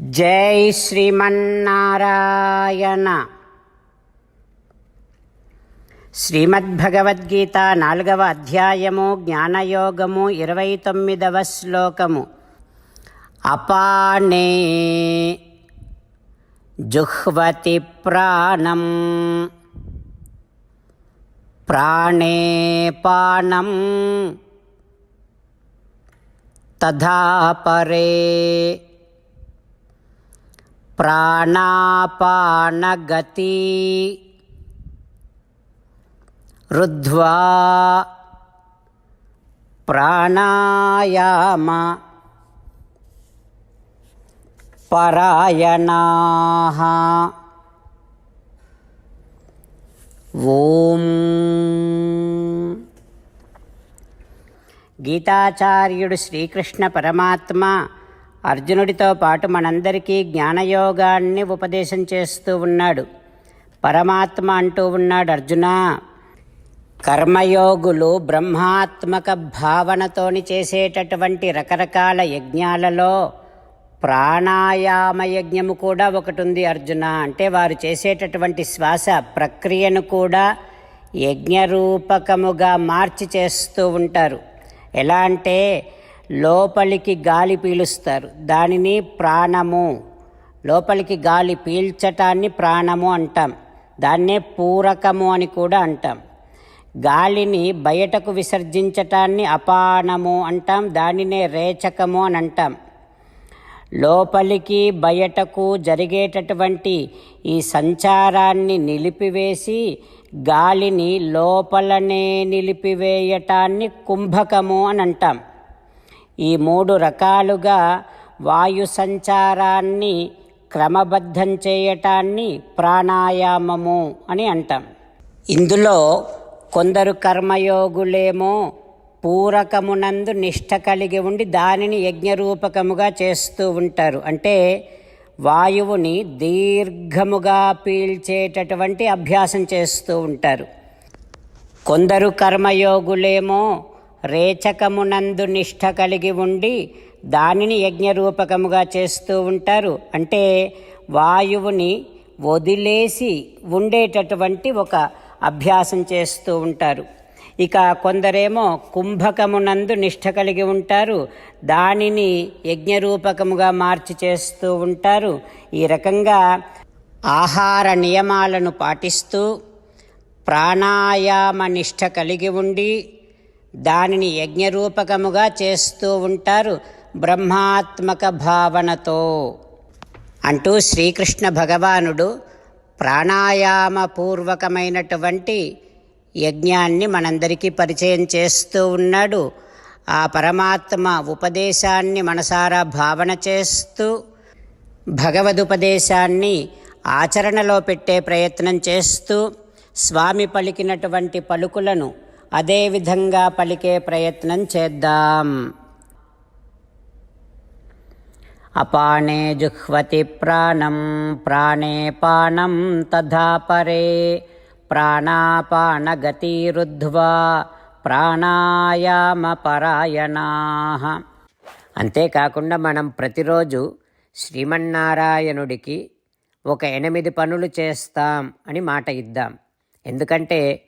జై శ్రీమన్నారాయణ. శ్రీమద్భగవద్గీత నాలుగవ అధ్యాయము జ్ఞానయోగము ఇరవై తొమ్మిదవ శ్లోకము. అపానే జుహ్వతి ప్రాణం ప్రాణే పానం తథా పరే ప్రాణాపానగతి రుద్ధ్వా ప్రాణాయామ పరాయణా. ఓం. గీతాచార్యుడు శ్రీకృష్ణ పరమాత్మ అర్జునుడితో పాటు మనందరికీ జ్ఞానయోగాన్ని ఉపదేశం చేస్తూ ఉన్నాడు. పరమాత్మ అంటూ ఉన్నాడు అర్జున. కర్మయోగులు బ్రహ్మాత్మక భావనతోని చేసేటటువంటి రకరకాల యజ్ఞాలలో ప్రాణాయామ యజ్ఞము కూడా ఒకటి ఉంది అర్జున. అంటే వారు చేసేటటువంటి శ్వాస ప్రక్రియను కూడా యజ్ఞరూపకముగా మార్చి చేస్తూ ఉంటారు. ఎలా అంటే లోపలికి గాలి పీలుస్తారు. దానిని ప్రాణము. లోపలికి గాలి పీల్చటాన్ని ప్రాణము అంటాం. దాన్నే పూరకము అని కూడా అంటాం. గాలిని బయటకు విసర్జించటాన్ని అపానము అంటాం. దానినే రేచకము అని అంటాం. లోపలికి బయటకు జరిగేటటువంటి ఈ సంచారాన్ని నిలిపివేసి గాలిని లోపలనే నిలిపివేయటాన్ని కుంభకము అని అంటాం. మూడు రకాలుగా వాయు సంచారాన్ని క్రమబద్ధం చేయటాన్ని ప్రాణాయామము అని అంటాం. ఇందులో కొందరు కర్మయోగులేమో పూరకమునందు నిష్ట కలిగి ఉండి దానిని యజ్ఞరూపకముగా చేస్తూ ఉంటారు. అంటే వాయువుని దీర్ఘముగా పీల్చేటటువంటి అభ్యాసం చేస్తూ ఉంటారు. కొందరు కర్మయోగులేమో రేచకమునందు నిష్ట కలిగి ఉండి దానిని యజ్ఞరూపకముగా చేస్తూ ఉంటారు. అంటే వాయువుని వదిలేసి ఉండేటటువంటి ఒక అభ్యాసం చేస్తూ ఉంటారు. ఇక కొందరేమో కుంభకమునందు నిష్ట కలిగి ఉంటారు. దానిని యజ్ఞరూపకముగా మార్చి చేస్తూ ఉంటారు. ఈ రకంగా ఆహార నియమాలను పాటిస్తూ ప్రాణాయామ నిష్ట కలిగి ఉండి దానిని యజ్ఞరూపకముగా చేస్తూ ఉంటారు బ్రహ్మాత్మక భావనతో. అంటూ శ్రీకృష్ణ భగవానుడు ప్రాణాయామపూర్వకమైనటువంటి యజ్ఞాన్ని మనందరికీ పరిచయం చేస్తూ ఉన్నాడు. ఆ పరమాత్మ ఉపదేశాన్ని మనసారా భావన చేస్తూ భగవదుపదేశాన్ని ఆచరణలో పెట్టే ప్రయత్నం చేస్తూ స్వామి పలికినటువంటి పలుకులను అదే విధంగా పలికే ప్రయత్నం చేద్దాం. అపానే జుహ్వతి ప్రాణం ప్రాణే పానం తథా పరే. ప్రాణాపానగతిరుద్ధ్వా ప్రాణాయామ పరాయణా. అంతేకాకుండా మనం ప్రతిరోజు శ్రీమన్నారాయణుడికి ఒక ఎనిమిది పనులు చేస్తాం అని మాట ఇద్దాం. ఎందుకంటే